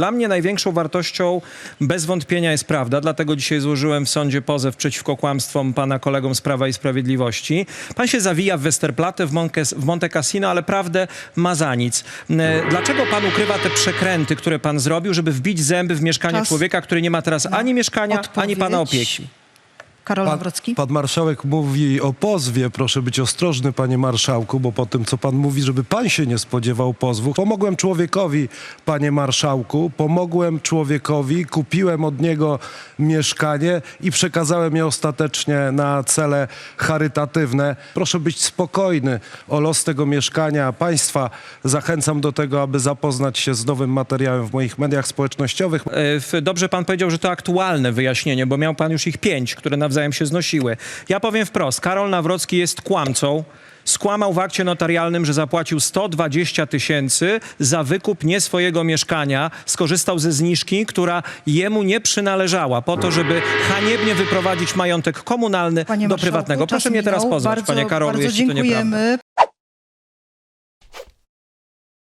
Dla mnie największą wartością bez wątpienia jest prawda, dlatego dzisiaj złożyłem w sądzie pozew przeciwko kłamstwom pana kolegom z Prawa i Sprawiedliwości. Pan się zawija w Westerplatte, w, Monte, w Monte Cassino, ale prawdę ma za nic. E, Dlaczego pan ukrywa te przekręty, które pan zrobił, żeby wbić zęby w mieszkanie Czas człowieka, który nie ma teraz ani mieszkania, ani odpowiedź. pana opieki? Karol Pan, Nawrocki. pan marszałek mówi o pozwie. Proszę być ostrożny, panie marszałku, bo po tym, co pan mówi, żeby pan się nie spodziewał pozwu. Pomogłem człowiekowi, panie marszałku, pomogłem człowiekowi, kupiłem od niego mieszkanie i przekazałem je ostatecznie na cele charytatywne. Proszę być spokojny o los tego mieszkania. Państwa zachęcam do tego, aby zapoznać się z nowym materiałem w moich mediach społecznościowych. E, Dobrze pan powiedział, że to aktualne wyjaśnienie, bo miał pan już ich pięć, które nawzajem się znosiły. Ja powiem wprost, Karol Nawrocki jest kłamcą. Skłamał w akcie notarialnym, że zapłacił 120 tysięcy za wykup nie swojego mieszkania. Skorzystał ze zniżki, która jemu nie przynależała, po to, żeby haniebnie wyprowadzić majątek komunalny Panie do marszałku, prywatnego. czas Proszę mnie teraz minął. pozwać, bardzo, panie Karolu, bardzo jeśli to nieprawda. dziękujemy.